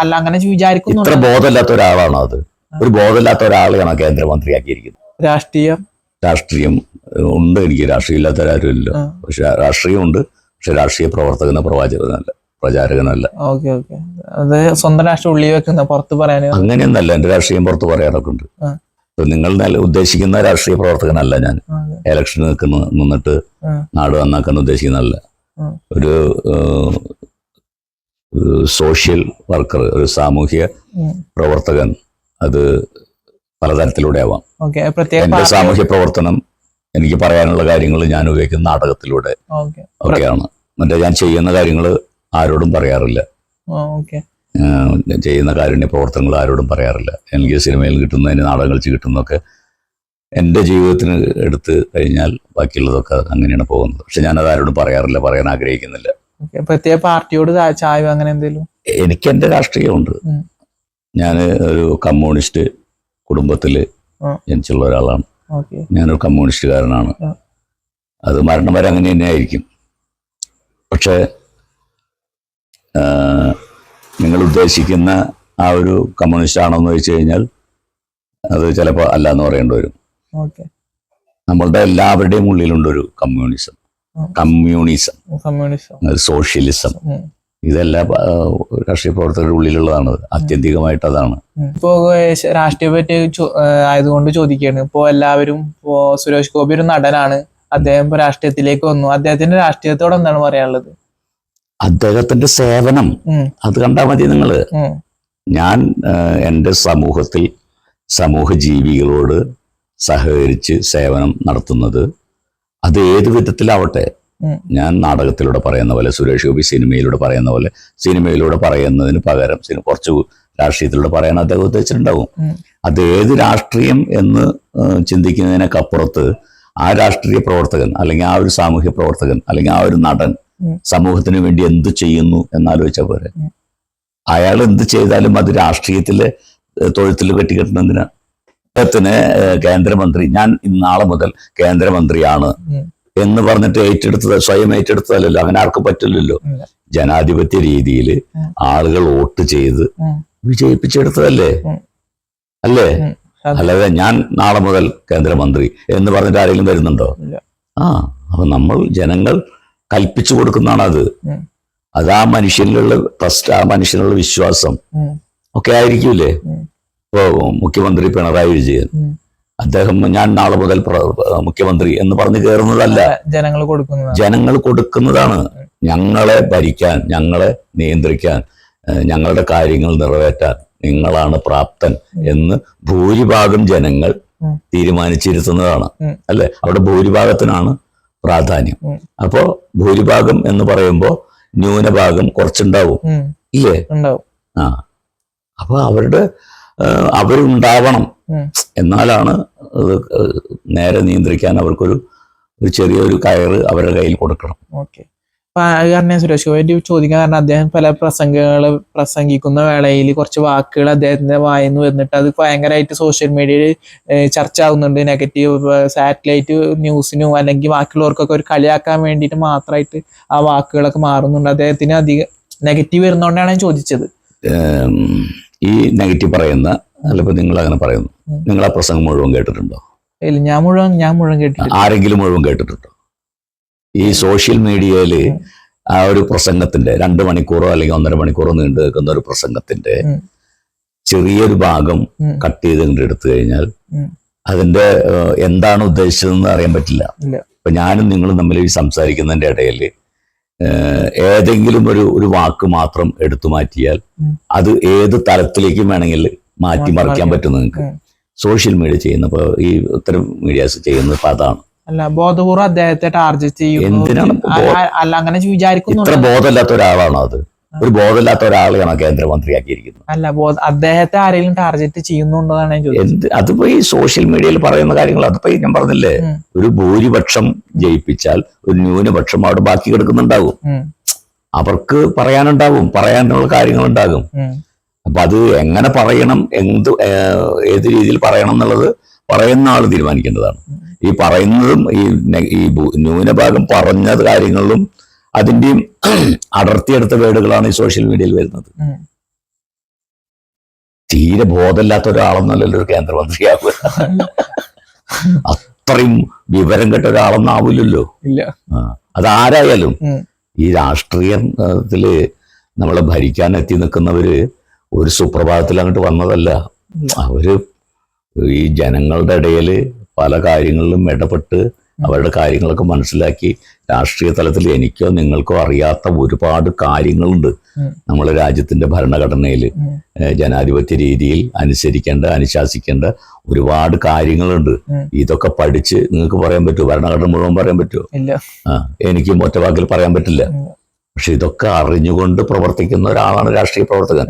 അല്ല അങ്ങനെ വിചാരിക്കുന്നു ഇത്ര ബോധമില്ലാത്ത ഒരാളാണോ അത്? ഒരു ബോധമില്ലാത്ത ഒരാളെയാണ് കേന്ദ്രമന്ത്രിയാക്കിയിരിക്കുന്നത്. രാഷ്ട്രീയം? രാഷ്ട്രീയം ഉണ്ട്. എനിക്ക് രാഷ്ട്രീയം ഇല്ലാത്ത ഇല്ല പക്ഷെ രാഷ്ട്രീയം ഉണ്ട് പക്ഷെ രാഷ്ട്രീയ പ്രവർത്തകന പ്രവാചകനല്ല. പ്രചാരകനല്ല. Okay okay. അത് സ്വന്തം രാഷ്ട്രീയം ഉള്ളി വെക്കുന്ന പുറത്ത് പറയാൻ അങ്ങനെയൊന്നല്ല. എന്റെ രാഷ്ട്രീയം പുറത്ത് പറയാറൊക്കെ ഉണ്ട്. നിങ്ങൾ ഉദ്ദേശിക്കുന്ന രാഷ്ട്രീയ പ്രവർത്തകനല്ല ഞാൻ. ഇലക്ഷൻ നിൽക്കുന്ന നിന്നിട്ട് നാട് നന്നാക്കാൻ ഉദ്ദേശിക്കുന്നതല്ല. ഒരു സോഷ്യൽ വർക്കർ ഒരു സാമൂഹ്യ പ്രവർത്തകൻ അത് പലതരത്തിലൂടെ ആവാം. എന്റെ സാമൂഹ്യ പ്രവർത്തനം എനിക്ക് പറയാനുള്ള കാര്യങ്ങൾ ഞാൻ ഉപയോഗിക്കുന്ന നാടകത്തിലൂടെ ഒക്കെയാണ്. മറ്റേ ഞാൻ ചെയ്യുന്ന കാര്യങ്ങൾ ആരോടും പറയാറില്ല. ചെയ്യുന്ന കാരുണ്യ പ്രവർത്തനങ്ങൾ ആരോടും പറയാറില്ല. എനിക്ക് സിനിമയിൽ കിട്ടുന്ന കിട്ടുന്നതിന് നാടകം കളിച്ച് കിട്ടുന്നതൊക്കെ എന്റെ ജീവിതത്തിന് എടുത്ത് കഴിഞ്ഞാൽ ബാക്കിയുള്ളതൊക്കെ അങ്ങനെയാണ് പോകുന്നത്. പക്ഷെ ഞാനത് ആരോടും പറയാറില്ല പറയാൻ ആഗ്രഹിക്കുന്നില്ല. പ്രത്യേക പാർട്ടിയോട് ചായ അങ്ങനെ എന്തെങ്കിലും എനിക്ക് എന്റെ രാഷ്ട്രീയമുണ്ട്. ഞാൻ ഒരു കമ്മ്യൂണിസ്റ്റ് കുടുംബത്തിൽ ജനിച്ചുള്ള ഒരാളാണ്. ഞാനൊരു കമ്മ്യൂണിസ്റ്റുകാരനാണ്. അത് മരണം വരെ അങ്ങനെ തന്നെ ആയിരിക്കും. പക്ഷേ നിങ്ങൾ ഉദ്ദേശിക്കുന്ന ആ ഒരു കമ്മ്യൂണിസ്റ്റ് ആണോ എന്ന് ചോദിച്ചു കഴിഞ്ഞാൽ അത് ചിലപ്പോൾ അല്ല എന്ന് പറയേണ്ടി വരും. നമ്മളുടെ എല്ലാവരുടെയും ഉള്ളിലുണ്ടൊരു കമ്മ്യൂണിസം. Communism communism. സോഷ്യലിസം. ഇതെല്ലാ രാഷ്ട്രീയ പ്രവർത്തകരുടെ ഉള്ളിലുള്ളതാണ്. ആത്യന്തികമായിട്ട് അതാണ് ഇപ്പോ രാഷ്ട്രീയ പറ്റി ആയതുകൊണ്ട് ചോദിക്കുകയാണ് ഇപ്പോ എല്ലാവരും ഇപ്പോ സുരേഷ് ഗോപി ഒരു നടനാണ്. അദ്ദേഹം ഇപ്പൊ രാഷ്ട്രീയത്തിലേക്ക് വന്നു. അദ്ദേഹത്തിന്റെ രാഷ്ട്രീയത്തോട് എന്താണ് പറയാനുള്ളത്? അദ്ദേഹത്തിന്റെ സേവനം. അത് കണ്ടാൽ മതി നിങ്ങൾ. ഞാൻ എന്റെ എന്റെ സമൂഹത്തിൽ സമൂഹ ജീവികളോട് സഹകരിച്ച് സേവനം നടത്തുന്നത് അത് ഏത് വിധത്തിലാവട്ടെ ഞാൻ നാടകത്തിലൂടെ പറയുന്ന പോലെ സുരേഷ് ഗോപി സിനിമയിലൂടെ പറയുന്ന പോലെ സിനിമയിലൂടെ പറയുന്നതിന് പകരം സിനിമ കുറച്ച് രാഷ്ട്രീയത്തിലൂടെ പറയാൻ അദ്ദേഹം ഉദ്ദേശിച്ചിട്ടുണ്ടാവും. അത് ഏത് രാഷ്ട്രീയം എന്ന് ചിന്തിക്കുന്നതിനൊക്കപ്പുറത്ത് ആ രാഷ്ട്രീയ പ്രവർത്തകൻ അല്ലെങ്കിൽ ആ ഒരു സാമൂഹ്യ പ്രവർത്തകൻ അല്ലെങ്കിൽ ആ ഒരു നടൻ. സമൂഹത്തിന് വേണ്ടി എന്ത് ചെയ്യുന്നു എന്നാലോചിച്ച പോലെ. അയാൾ എന്ത് ചെയ്താലും അത് രാഷ്ട്രീയത്തിലെ തൊഴുത്തിൽ തൊഴുത്തിൽ കെട്ടിക്കെട്ടുന്നതിന് അദ്ദേഹത്തിന് കേന്ദ്രമന്ത്രി ഞാൻ ഇന്നാളെ നാളെ മുതൽ കേന്ദ്രമന്ത്രിയാണ് എന്ന് പറഞ്ഞിട്ട് ഏറ്റെടുത്തത് സ്വയം ഏറ്റെടുത്തതല്ലല്ലോ അങ്ങനെ ആർക്കും പറ്റില്ലല്ലോ. ജനാധിപത്യ രീതിയിൽ ആളുകൾ വോട്ട് ചെയ്ത്. വിജയിപ്പിച്ചെടുത്തതല്ലേ? അല്ലേ. അല്ലാതെ ഞാൻ നാളെ മുതൽ കേന്ദ്രമന്ത്രി എന്ന് പറഞ്ഞിട്ട് ആരെങ്കിലും വരുന്നുണ്ടോ? ആ അപ്പൊ നമ്മൾ ജനങ്ങൾ കൽപ്പിച്ചു കൊടുക്കുന്നതാണ് അത്. അത് ആ മനുഷ്യനിലുള്ള ട്രസ്റ്റ് ആ മനുഷ്യനുള്ള വിശ്വാസം. ഒക്കെ ആയിരിക്കൂലേ? മുഖ്യമന്ത്രി പിണറായി വിജയൻ. അദ്ദേഹം ഞാൻ നാളെ മുതൽ മുഖ്യമന്ത്രി എന്ന് പറഞ്ഞ് കയറുന്നതല്ല. ജനങ്ങൾ കൊടുക്കുന്നതാണ്. ജനങ്ങൾ കൊടുക്കുന്നതാണ്. ഞങ്ങളെ ഭരിക്കാൻ ഞങ്ങളെ നിയന്ത്രിക്കാൻ ഞങ്ങളുടെ കാര്യങ്ങൾ നിറവേറ്റാൻ നിങ്ങളാണ് പ്രാപ്തൻ എന്ന് ഭൂരിഭാഗം ജനങ്ങൾ. തീരുമാനിച്ചിരുത്തുന്നതാണ്. അല്ലെ? അവിടെ ഭൂരിഭാഗത്തിനാണ് പ്രാധാന്യം. അപ്പോ ഭൂരിഭാഗം എന്ന് പറയുമ്പോൾ ന്യൂനഭാഗം കുറച്ചുണ്ടാവും. ഇല്ലേ? ആ. അപ്പൊ അവരുടെ അവരുണ്ടാവണം. എന്നാലാണ് നേരെ നിയന്ത്രിക്കാൻ അവർക്കൊരു ഒരു ചെറിയൊരു കയറ് അവരുടെ കയ്യിൽ കൊടുക്കണം. ഓക്കെ. കാരണം സുരേഷ് ഗോപി ചോദിക്കാൻ കാരണം അദ്ദേഹം പല പ്രസംഗങ്ങൾ പ്രസംഗിക്കുന്ന വേളയിൽ കുറച്ച് വാക്കുകൾ അദ്ദേഹത്തിന്റെ വായന്ന് വന്നിട്ട് അത് ഭയങ്കരമായിട്ട് സോഷ്യൽ മീഡിയയിൽ ചർച്ച ആവുന്നുണ്ട്. നെഗറ്റീവ് സാറ്റലൈറ്റ് ന്യൂസിനും അല്ലെങ്കിൽ ബാക്കിയുള്ളവർക്കൊക്കെ ഒരു കളിയാക്കാൻ വേണ്ടിയിട്ട് മാത്രമായിട്ട് ആ വാക്കുകളൊക്കെ മാറുന്നുണ്ട്. അദ്ദേഹത്തിന് അധികം നെഗറ്റീവ് വരുന്നോണ്ടാണ് ഞാൻ ചോദിച്ചത്. ഈ നെഗറ്റീവ് പറയുന്ന അല്ലെങ്കിൽ നിങ്ങൾ അങ്ങനെ പറയുന്നു. നിങ്ങൾ ആ പ്രസംഗം മുഴുവൻ കേട്ടിട്ടുണ്ടോ? ഇല്ല ഞാൻ മുഴുവൻ ഞാൻ മുഴുവൻ കേട്ടിട്ടില്ല. ആരെങ്കിലും മുഴുവൻ കേട്ടിട്ടുണ്ടോ? ഈ സോഷ്യൽ മീഡിയയിൽ ആ ഒരു പ്രസംഗത്തിന്റെ രണ്ട് മണിക്കൂറോ അല്ലെങ്കിൽ ഒന്നര മണിക്കൂറോ നീണ്ടു നിൽക്കുന്ന ഒരു പ്രസംഗത്തിന്റെ ചെറിയൊരു ഭാഗം. കട്ട് ചെയ്ത് ഇങ്ങോട്ട് എടുത്തു കഴിഞ്ഞാൽ അതിന്റെ എന്താണ് ഉദ്ദേശിച്ചതെന്ന് അറിയാൻ പറ്റില്ല. അപ്പൊ ഇപ്പൊ ഞാനും നിങ്ങളും തമ്മിൽ ഈ സംസാരിക്കുന്നതിന്റെ ഇടയിൽ ഏതെങ്കിലും ഒരു ഒരു വാക്ക് മാത്രം എടുത്തു മാറ്റിയാൽ അത് ഏത് തലത്തിലേക്കും വേണമെങ്കിൽ മാറ്റി മറിക്കാൻ മറിക്കാം. പറ്റും നിങ്ങൾക്ക്. സോഷ്യൽ മീഡിയ ചെയ്യുന്ന ഈ ഇത്തരം മീഡിയാസ് ചെയ്യുന്നത് ഇപ്പൊ അതാണ്. അല്ല ബോധപൂർവം അദ്ദേഹത്തെ ടാർഗറ്റ് എന്തിനാണ് അല്ല അങ്ങനെ ഇത്ര ബോധമില്ലാത്ത ഒരാളാണോ അത്? ഒരു ബോധമില്ലാത്ത ഒരാളെയാണോ കേന്ദ്രമന്ത്രിയാക്കിയിരിക്കുന്നത്. അല്ല അദ്ദേഹത്തെ ആരെങ്കിലും ടാർഗറ്റ് ചെയ്യുന്നുണ്ടോ എന്ത് അതിപ്പോ ഈ സോഷ്യൽ മീഡിയയിൽ പറയുന്ന കാര്യങ്ങൾ അതിപ്പോ ഞാൻ പറഞ്ഞില്ലേ ഒരു ഭൂരിപക്ഷം ജയിപ്പിച്ചാൽ ഒരു ന്യൂനപക്ഷം അവിടെ ബാക്കി കിടക്കുന്നുണ്ടാവും. അവർക്ക് പറയാനുണ്ടാവും പറയാനുള്ള കാര്യങ്ങളുണ്ടാകും. ഉണ്ടാകും അപ്പൊ അത് എങ്ങനെ പറയണം എന്ത് ഏത് രീതിയിൽ പറയണം എന്നുള്ളത് പറയുന്ന ആൾ തീരുമാനിക്കേണ്ടതാണ്. ഈ പറയുന്നതും ഈ ഈ ന്യൂനഭാഗം പറഞ്ഞ കാര്യങ്ങളിലും അതിന്റെയും അടർത്തിയെടുത്ത വേർഡുകളാണ് ഈ സോഷ്യൽ മീഡിയയിൽ വരുന്നത്. തീരെ ബോധമില്ലാത്ത ഒരാളെന്നല്ലല്ലോ ഒരു കേന്ദ്രമന്ത്രിയാവുക. അത്രയും വിവരം കെട്ട ഒരാളെന്നാവില്ലല്ലോ അതാരായാലും ഈ രാഷ്ട്രീയത്തിൽ നമ്മളെ ഭരിക്കാൻ എത്തി നിൽക്കുന്നവര് ഒരു സുപ്രഭാതത്തിൽ അങ്ങോട്ട് വന്നതല്ല. അവർ ഈ ജനങ്ങളുടെ ഇടയിൽ പല കാര്യങ്ങളിലും ഇടപെട്ട് അവരുടെ കാര്യങ്ങളൊക്കെ മനസ്സിലാക്കി രാഷ്ട്രീയ തലത്തിൽ എനിക്കോ നിങ്ങൾക്കോ അറിയാത്ത ഒരുപാട് കാര്യങ്ങളുണ്ട്. നമ്മളെ രാജ്യത്തിന്റെ ഭരണഘടനയിൽ. ജനാധിപത്യ രീതിയിൽ അനുസരിക്കേണ്ട അനുശാസിക്കേണ്ട ഒരുപാട് കാര്യങ്ങളുണ്ട്. ഇതൊക്കെ പഠിച്ച് നിങ്ങൾക്ക് പറയാൻ പറ്റുമോ? ഭരണഘടന മുഴുവൻ പറയാൻ പറ്റുമോ? എനിക്കും ഒറ്റ വാക്കിൽ പറയാൻ പറ്റില്ല. പക്ഷെ ഇതൊക്കെ അറിഞ്ഞുകൊണ്ട് പ്രവർത്തിക്കുന്ന ഒരാളാണ് രാഷ്ട്രീയ പ്രവർത്തകൻ.